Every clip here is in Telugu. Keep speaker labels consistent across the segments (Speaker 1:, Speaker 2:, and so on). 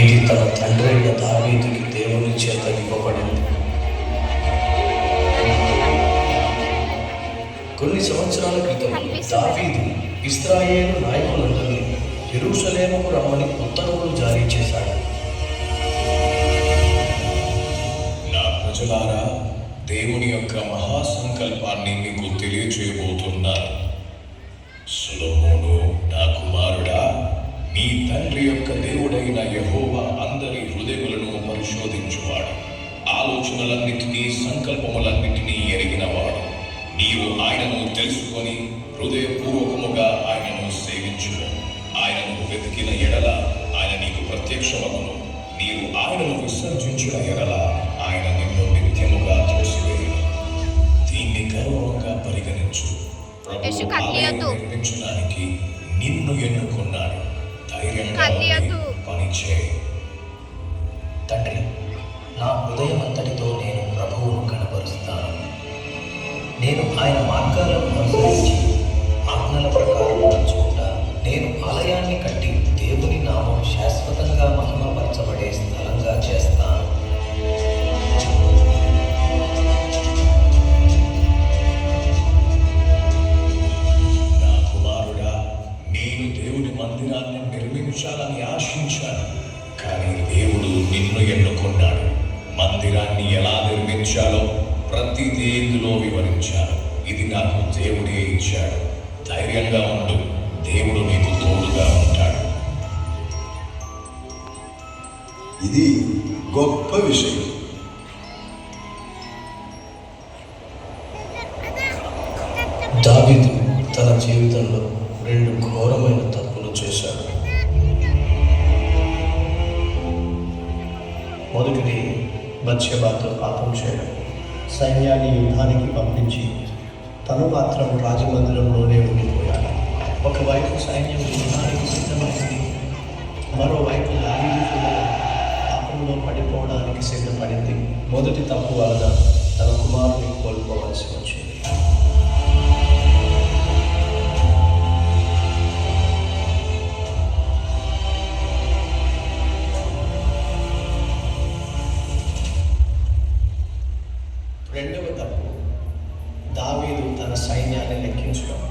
Speaker 1: ఇది తన తండ్రి అయిన దావీదుకి దేవుని చేత ఇవ్వబడింది. కొన్ని సంవత్సరాల క్రితం దావీదు ఇస్రాయేల్ నాయకులందరినీ ఎరుషలేముకు రమ్మని ఉత్తర్వులు జారీ చేశాడు.
Speaker 2: నా ప్రజలారా దేవుని యొక్క మహాసంకల్పాన్ని మీకు తెలియజేయబోతున్నారు దేవుడైన యెహోవా అందరి హృదయములను పరిశోధించువాడు. ఆలోచనలన్నిటినీ సంకల్పములన్నిటినీ ఎరిగినవాడు. నీవు ఆయనను తెలుసుకొని హృదయపూర్వకముగా ఆయనను సేవించుము. ఆయనను వెతికిన ఎడల ఆయన నీకు ప్రత్యక్షమగును. నీవు ఆయనను విసర్జించిన ఎడల ఆయన నిన్ను నిత్యముగా దీన్ని గౌరవంగా పరిగణించు. ప్రభు. నిర్మించడానికి నిన్ను ఎన్నుకున్నాడు. ధైర్యంగా పని చేయి
Speaker 1: తండ్రి నా హృదయం అంతటితో నేను ప్రభువును కనపరుస్తాను. నేను ఆయన మార్గాలను అనుసరించి ఆజ్ఞల ప్రకారం నడుచుకుంటా నేను ఆలయాన్ని కట్టి దేవుని నామం శాశ్వతంగా మహిమపరచబడే స్థలంగా చేస్తాను.
Speaker 2: మందిరాన్ని ఎలా నిర్మించాలో ప్రతిదీ ఇందులో వివరించాను ఇది నాకు దేవుడే ఇచ్చాడు. ధైర్యంగా ఉండు. దేవుడు నీకు తోడుగా ఉంటాడు.
Speaker 3: ఇది గొప్ప విషయం.
Speaker 1: దావీదు తన జీవితంలో రెండు ఘోరమైన తప్పులు చేశాడు. మొదటిది బత్షెబాతో పాపం చేయడం. సైన్యాన్ని యుద్ధానికి పంపించి తను మాత్రం రాజమందిరంలోనే ఉండిపోయాడు. ఒకవైపు సైన్యం యుద్ధానికి సిద్ధమైంది మరోవైపు దావీదు కూడా పాపంలో పడిపోవడానికి సిద్ధపడింది. మొదటి తప్పు వలన తన కుమారుని కోల్పోవలసి వచ్చింది. తప్పు దావీదు తన సైన్యాన్ని లెక్కించడం.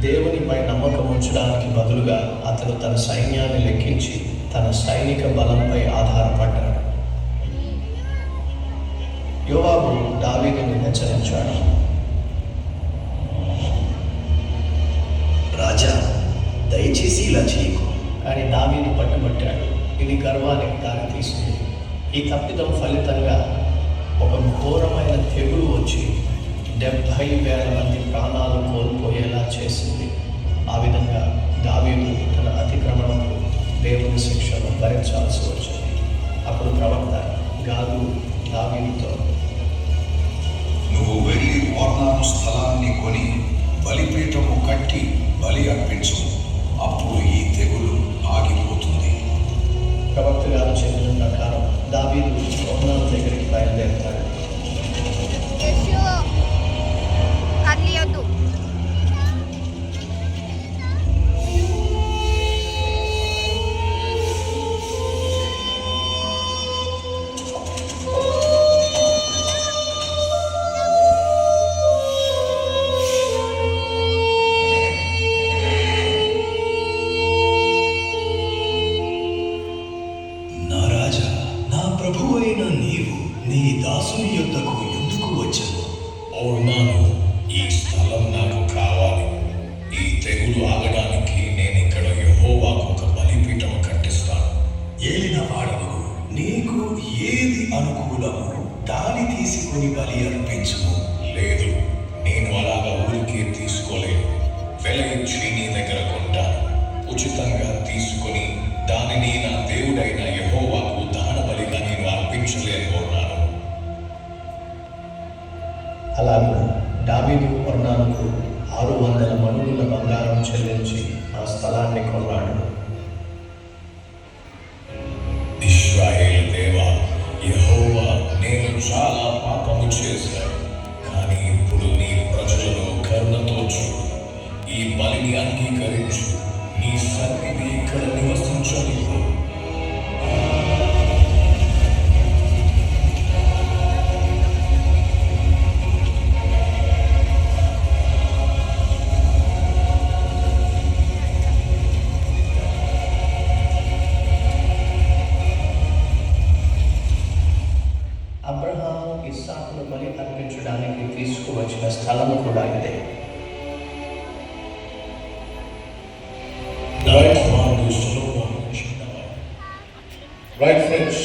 Speaker 1: దేవునిపై నమ్మకం ఉంచడానికి బదులుగా అతను తన సైన్యాన్ని లెక్కించి తన సైనిక బలంపై ఆధారపడ్డాడు. యోవాబు దావీదుని హెచ్చరించాడు. రాజా దయచేసి ఇలా చేయకు. కానీ దావీదు పట్టుబట్టాడు. ఇది గర్వానికి దారి తీసింది ఈ తప్పిదం ఫలితంగా ఒక ఘోరమైన తెగులు వచ్చి డెబ్భై వేల మంది ప్రాణాలు కోల్పోయేలా చేసింది. ఆ విధంగా దావీదు తన అతిక్రమణకు దేవుని శిక్షను భరించాల్సి వచ్చింది. అప్పుడు ప్రవక్త గాదు దావీదుతో
Speaker 3: నువ్వు వెళ్ళి ఓర్నాను స్థలాన్ని కొని బలిపీఠము కట్టి బలి అర్పించు. తీసుకొని బలి అర్పించుము.
Speaker 2: లేదు నేను అలాగా ఊరికే తీసుకోలేను. వెల ఇచ్చి నీ దగ్గర కొంటాను. ఉచితంగా తీసుకొని దానిని నా దేవుడైన యహోవాకు దాన బలిగా నేను అర్పించలేకపోతున్నాను
Speaker 1: అలాగే దావీదు ఒర్నానుకు ఆరు వందల మనుగుల బంగారం చెల్లించి ఆ స్థలాన్ని కొన్నాడు.
Speaker 2: క్రీస్తుకు వచ్చిన స్థలం కూడా ఇదే Right from the
Speaker 1: Right friends.